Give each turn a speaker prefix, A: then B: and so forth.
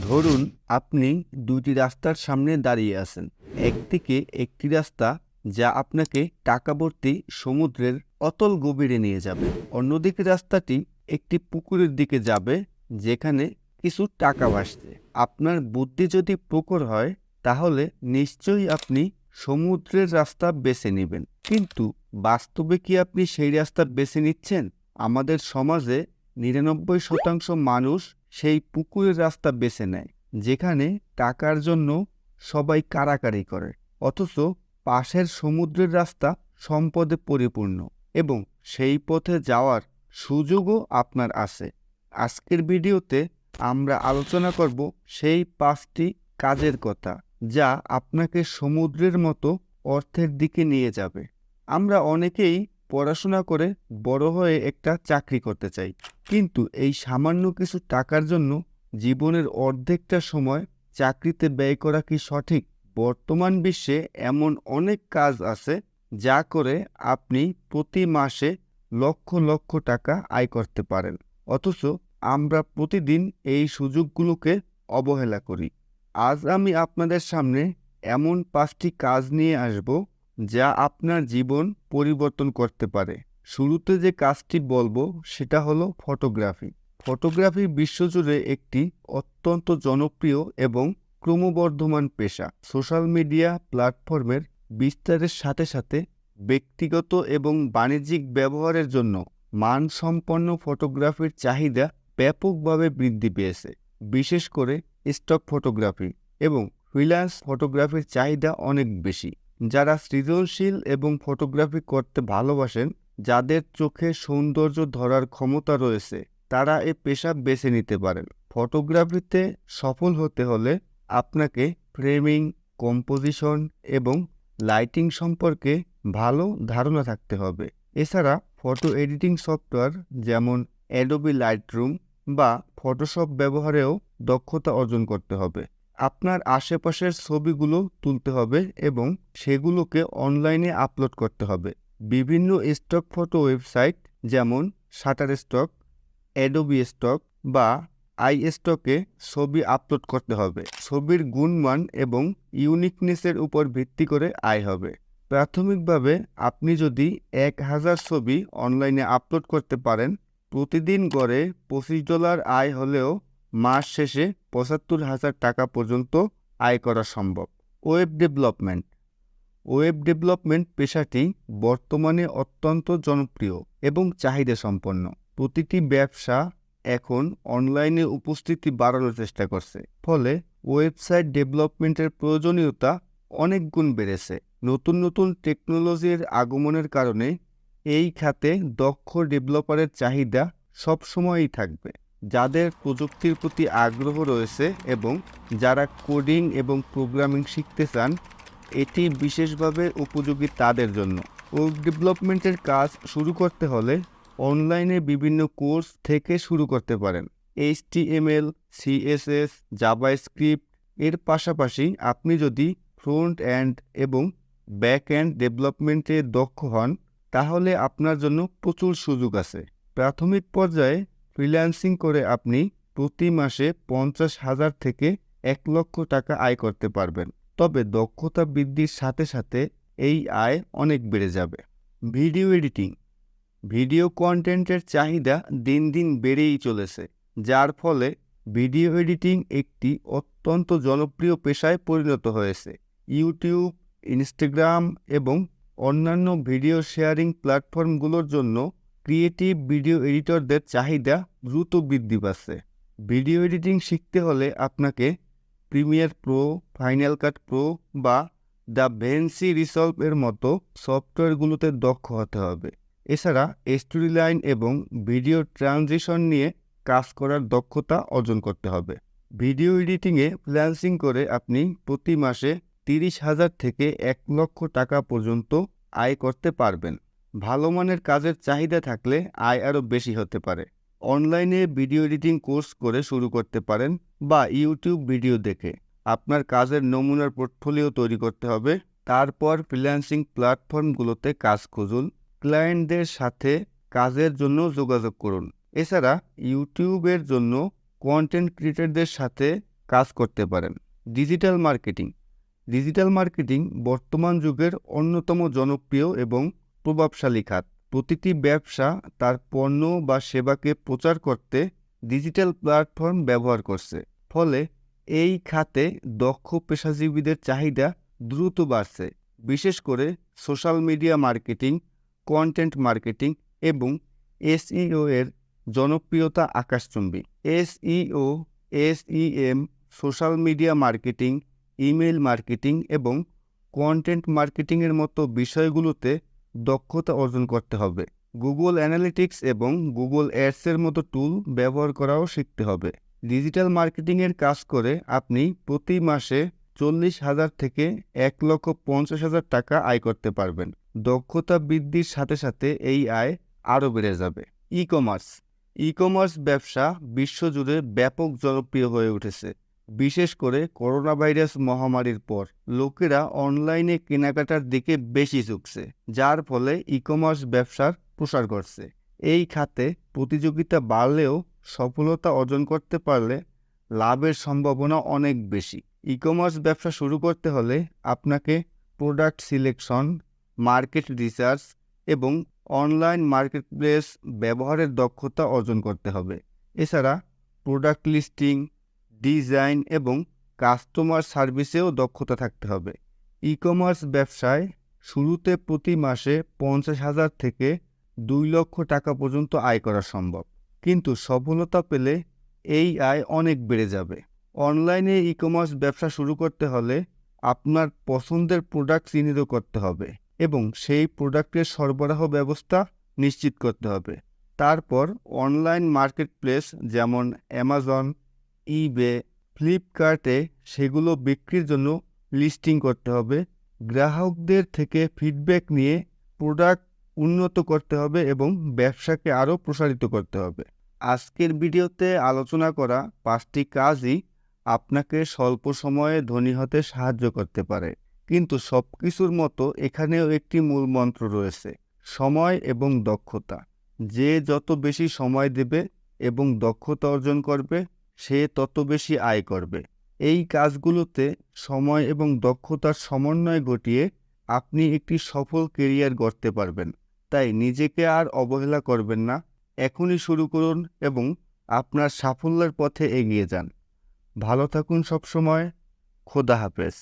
A: ধরুন আপনি দুটি রাস্তার সামনে দাঁড়িয়ে আছেন। একদিকে একটি রাস্তা যা আপনাকে টাকাবর্তী সমুদ্রের অতল গভীরে নিয়ে যাবে। অন্যদিকে রাস্তাটি একটি পুকুরের দিকে যাবে, যেখানে কিছু টাকা ভাসছে। আপনার বুদ্ধি যদি প্রখর হয়, তাহলে নিশ্চয়ই আপনি সমুদ্রের রাস্তা বেছে নেবেন। কিন্তু বাস্তবে কি আপনি সেই রাস্তা বেছে নিচ্ছেন? আমাদের সমাজে নিরানব্বই শতাংশ মানুষ সেই পুকুরের রাস্তা বেছে নেয়, যেখানে টাকার জন্য সবাই কারাকারি করে, অথচ পাশের সমুদ্রের রাস্তা সম্পদে পরিপূর্ণ এবং সেই পথে যাওয়ার সুযোগও আপনার আছে। আজকের ভিডিওতে আমরা আলোচনা করব সেই পাঁচটি কাজের কথা যা আপনাকে সমুদ্রের মতো অর্থের দিকে নিয়ে যাবে। আমরা অনেকেই পড়াশোনা করে বড় হয়ে একটা চাকরি করতে চাই। কিন্তু এই সামান্য কিছু টাকার জন্য জীবনের অর্ধেকটা সময় চাকরিতে ব্যয় করা কি সঠিক? বর্তমান বিশ্বে এমন অনেক কাজ আছে যা করে আপনি প্রতি মাসে লক্ষ লক্ষ টাকা আয় করতে পারেন। অথচ আমরা প্রতিদিন এই সুযোগগুলোকে অবহেলা করি। আজ আমি আপনাদের সামনে এমন পাঁচটি কাজ নিয়ে আসব যা আপনার জীবন পরিবর্তন করতে পারে। শুরুতে যে কাজটি বলব, সেটা হলো ফটোগ্রাফি। ফটোগ্রাফি বিশ্বজুড়ে একটি অত্যন্ত জনপ্রিয় এবং ক্রমবর্ধমান পেশা। সোশ্যাল মিডিয়া প্ল্যাটফর্মের বিস্তারের সাথে সাথে ব্যক্তিগত এবং বাণিজ্যিক ব্যবহারের জন্য মানসম্পন্ন ফটোগ্রাফির চাহিদা ব্যাপকভাবে বৃদ্ধি পেয়েছে। বিশেষ করে স্টক ফটোগ্রাফি এবং ফ্রিল্যান্স ফটোগ্রাফির চাহিদা অনেক বেশি। যারা সৃজনশীল এবং ফটোগ্রাফি করতে ভালোবাসেন, যাদের চোখে সৌন্দর্য ধরার ক্ষমতা রয়েছে, তারা এ পেশা বেছে নিতে পারেন। ফটোগ্রাফিতে সফল হতে হলে আপনাকে ফ্রেমিং কম্পোজিশন এবং লাইটিং সম্পর্কে ভালো ধারণা থাকতে হবে। এছাড়া ফটো এডিটিং সফটওয়্যার যেমন অ্যাডোবি লাইটরুম বা ফটোশপ ব্যবহারেও দক্ষতা অর্জন করতে হবে। আপনার আশেপাশের ছবিগুলো তুলতে হবে এবং সেগুলোকে অনলাইনে আপলোড করতে হবে। বিভিন্ন স্টক ফটো ওয়েবসাইট যেমন শাটার স্টক অ্যাডোবি স্টক বা আই স্টকে ছবি আপলোড করতে হবে। ছবির গুণমান এবং ইউনিকনেসের উপর ভিত্তি করে আয় হবে। প্রাথমিকভাবে আপনি যদি এক হাজার ছবি অনলাইনে আপলোড করতে পারেন, প্রতিদিন গড়ে পঁচিশ ডলার আয় হলেও মাস শেষে পঁচাত্তর হাজার টাকা পর্যন্ত আয় করা সম্ভব। Web development. ওয়েব ডেভেলপমেন্ট পেশাটি বর্তমানে অত্যন্ত জনপ্রিয় এবং চাহিদা সম্পন্ন প্রতিটি ব্যবসা এখন অনলাইনে উপস্থিতি বাড়ানোর চেষ্টা করছে। ফলে ওয়েবসাইট ডেভেলপমেন্টের প্রয়োজনীয়তা অনেক গুণ বেড়েছে। নতুন নতুন টেকনোলজির আগমনের কারণে এই খাতে দক্ষ ডেভেলপারের চাহিদা সবসময়ই থাকবে। যাদের প্রযুক্তির প্রতি আগ্রহ রয়েছে এবং যারা কোডিং এবং প্রোগ্রামিং শিখতে চান, এটি বিশেষভাবে উপযোগী তাদের জন্য। ওয়েব ডেভেলপমেন্টের কাজ শুরু করতে হলে অনলাইনে বিভিন্ন কোর্স থেকে শুরু করতে পারেন। এইচটিএমএল, সিএসএস, জাভাস্ক্রিপ্ট, এর পাশাপাশি আপনি যদি ফ্রন্ট অ্যান্ড এবং ব্যাক অ্যান্ড ডেভেলপমেন্টে দক্ষ হন, তাহলে আপনার জন্য প্রচুর সুযোগ আছে। প্রাথমিক পর্যায়ে ফ্রিল্যান্সিং করে আপনি প্রতি মাসে পঞ্চাশ হাজার থেকে এক লক্ষ টাকা আয় করতে পারবেন। তবে দক্ষতা বৃদ্ধির সাথে সাথে এই আয় অনেক বেড়ে যাবে। Video editing. ভিডিও কন্টেন্টের চাহিদা দিন দিন বেড়েই চলেছে, যার ফলে ভিডিও এডিটিং একটি অত্যন্ত জনপ্রিয় পেশায় পরিণত হয়েছে। ইউটিউব, ইনস্টাগ্রাম এবং অন্যান্য ভিডিও শেয়ারিং প্ল্যাটফর্মগুলোর জন্য ক্রিয়েটিভ ভিডিও এডিটরদের চাহিদা দ্রুত বৃদ্ধি পাচ্ছে। ভিডিও এডিটিং শিখতে হলে আপনাকে Premiere Pro Final Cut Pro বা দ্য ভেন্সি রিসলভ এর মতো সফটওয়্যারগুলোতে দক্ষ হতে হবে। এছাড়া স্টোরি লাইন এবং ভিডিও ট্রানজিশন নিয়ে কাজ করার দক্ষতা অর্জন করতে হবে। ভিডিও এডিটিংয়ে ফ্রিল্যান্সিং করে আপনি প্রতি মাসে তিরিশ হাজার থেকে এক লক্ষ টাকা পর্যন্ত আয় করতে পারবেন। ভালো মানের কাজের চাহিদা থাকলে আয় আরও বেশি হতে পারে। অনলাইনে ভিডিও এডিটিং কোর্স করে শুরু করতে পারেন বা ইউটিউব ভিডিও দেখে। আপনার কাজের নমুনার পোর্টফোলিও তৈরি করতে হবে। তারপর ফ্রিল্যান্সিং প্ল্যাটফর্মগুলোতে কাজ খুঁজুন। ক্লায়েন্টদের সাথে কাজের জন্য যোগাযোগ করুন। এছাড়া ইউটিউবের জন্য কন্টেন্ট ক্রিয়েটরদের সাথে কাজ করতে পারেন। Digital marketing. ডিজিটাল মার্কেটিং বর্তমান যুগের অন্যতম জনপ্রিয় এবং প্রভাবশালী খাত। প্রতিটি ব্যবসা তার পণ্য বা সেবাকে প্রচার করতে ডিজিটাল প্ল্যাটফর্ম ব্যবহার করছে। ফলে এই খাতে দক্ষ পেশাজীবীদের চাহিদা দ্রুত বাড়ছে, বিশেষ করে social media marketing, content marketing এবং এসইও এর জনপ্রিয়তা আকাশচুম্বী। SEO, SEM, social media marketing email marketing এবং কন্টেন্ট মার্কেটিংয়ের মতো বিষয়গুলোতে দক্ষতা অর্জন করতে হবে। গুগল অ্যানালিটিক্স এবং গুগল অ্যাডসের মতো টুল ব্যবহার করাও শিখতে হবে। ডিজিটাল মার্কেটিংয়ের কাজ করে আপনি প্রতি মাসে চল্লিশ হাজার থেকে এক লক্ষ পঞ্চাশ হাজার টাকা আয় করতে পারবেন। দক্ষতা বৃদ্ধির সাথে সাথে এই আয় আরও বেড়ে যাবে। ই কমার্স ই কমার্স ব্যবসা বিশ্বজুড়ে ব্যাপক জনপ্রিয় হয়ে উঠেছে। বিশেষ করে করোনা ভাইরাস মহামারীর পর, লোকেরা অনলাইনে কেনাকাটার দিকে বেশি ঝুঁকছে, যার ফলে ই কমার্স ব্যবসার প্রসার ঘটছে। এই খাতে প্রতিযোগিতা বাড়লেও সফলতা অর্জন করতে পারলে লাভের সম্ভাবনা অনেক বেশি। ই কমার্স ব্যবসা শুরু করতে হলে আপনাকে প্রোডাক্ট সিলেকশন, মার্কেট রিসার্চ এবং অনলাইন মার্কেটপ্লেস ব্যবহারের দক্ষতা অর্জন করতে হবে। এছাড়া প্রোডাক্ট লিস্টিং ডিজাইন এবং কাস্টমার সার্ভিসেও দক্ষতা থাকতে হবে। ই কমার্স ব্যবসায় শুরুতে প্রতি মাসে পঞ্চাশ হাজার থেকে দুই লক্ষ টাকা পর্যন্ত আয় করা সম্ভব। কিন্তু সফলতা পেলে এই আয় অনেক বেড়ে যাবে। অনলাইনে ই কমার্স ব্যবসা শুরু করতে হলে আপনার পছন্দের প্রোডাক্ট চিহ্নিত করতে হবে এবং সেই প্রোডাক্টের সরবরাহ ব্যবস্থা নিশ্চিত করতে হবে। তারপর অনলাইন মার্কেটপ্লেস যেমন অ্যামাজন ইবে ফ্লিপকার্টে সেগুলো বিক্রির জন্য লিস্টিং করতে হবে। গ্রাহকদের থেকে ফিডব্যাক নিয়ে প্রোডাক্ট উন্নত করতে হবে এবং ব্যবসাকে আরও প্রসারিত করতে হবে। আজকের ভিডিওতে আলোচনা করা পাঁচটি কাজই আপনাকে স্বল্প সময়ে ধনী হতে সাহায্য করতে পারে। কিন্তু সব কিছুর মতো এখানেও একটি মূল মন্ত্র রয়েছে, সময় এবং দক্ষতা। যে যত বেশি সময় দেবে এবং দক্ষতা অর্জন করবে সে তত বেশি আয় করবে। এই কাজগুলোতে সময় এবং দক্ষতার সমন্বয় ঘটিয়ে আপনি একটি সফল কেরিয়ার গড়তে পারবেন। তাই নিজেকে আর অবহেলা করবেন না। এখনই শুরু করুন এবং আপনার সাফল্যের পথে এগিয়ে যান। ভালো থাকুন সবসময়। খোদা হাফেজ।